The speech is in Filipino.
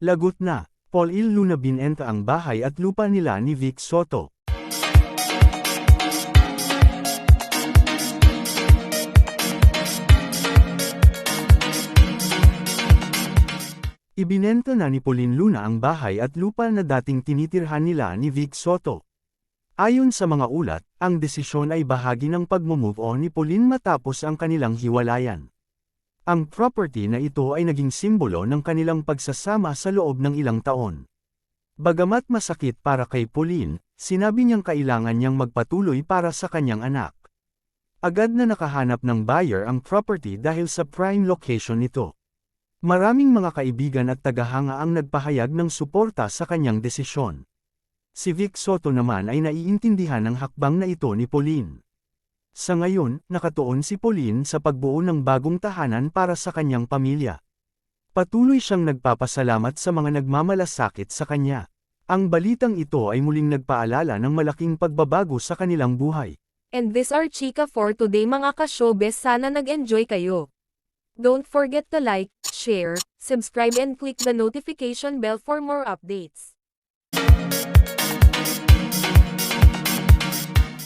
Lagot na, Paul Il Luna binenta ang bahay at lupa nila ni Vic Soto. Ibinenta na ni Pauline Luna ang bahay at lupa na dating tinitirhan nila ni Vic Soto. Ayon sa mga ulat, ang desisyon ay bahagi ng pag-move on ni Pauline matapos ang kanilang hiwalayan. Ang property na ito ay naging simbolo ng kanilang pagsasama sa loob ng ilang taon. Bagamat masakit para kay Pauline, sinabi niyang kailangan niyang magpatuloy para sa kanyang anak. Agad na nakahanap ng buyer ang property dahil sa prime location nito. Maraming mga kaibigan at tagahanga ang nagpahayag ng suporta sa kanyang desisyon. Si Vic Soto naman ay naiintindihan ang hakbang na ito ni Pauline. Sa ngayon, nakatuon si Pauline sa pagbuo ng bagong tahanan para sa kanyang pamilya. Patuloy siyang nagpapasalamat sa mga nagmamalasakit sa kanya. Ang balitang ito ay muling nagpaalala ng malaking pagbabago sa kanilang buhay. And this are chika for today mga ka-showbiz sana nag-enjoy kayo. Don't forget to like, share, subscribe and click the notification bell for more updates.